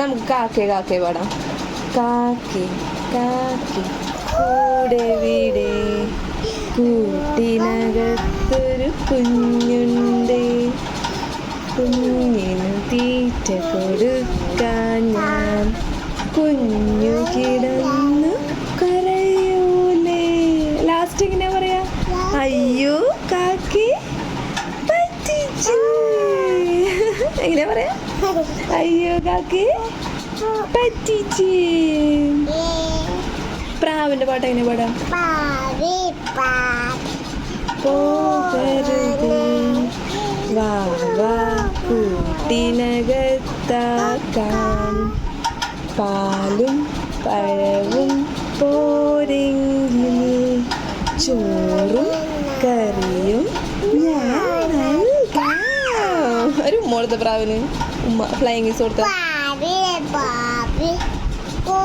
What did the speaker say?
നമുക്ക് കാക്കേ കാക്കേ പാടാം കാക്കെ കാക്കെ കൂടെ വീടേ കൂട്ടിനകത്തൊരു കുഞ്ഞുണ്ട് കുഞ്ഞിന് തീറ്റ കൊടുക്കാൻ ഞാൻ കുഞ്ഞു കിടന്നു കരയൂലേ ലാസ്റ്റ് എങ്ങനെയാ പറയാ? അയ്യോ കാക്കി പറ്റിച്ചു എങ്ങനെ പറയാ? അയ്യോ കാക്കി. പറ്റിച്ചു. പ്രാവിന്റെ പാട്ട് എങ്ങനെ പാടാം? പോകരുത്. വാ വാ കൂട്ടിനകത്താക്കാം പാലും പഴവും പോരെങ്കിൽ ചോറും കറിയും ഞാൻ മോളത്തെ പ്രാവിന് ഉമ്മ ഫ്ലൈങ് കിസ് കൊടുത്ത. ഭാവി ഭാവി ഓ.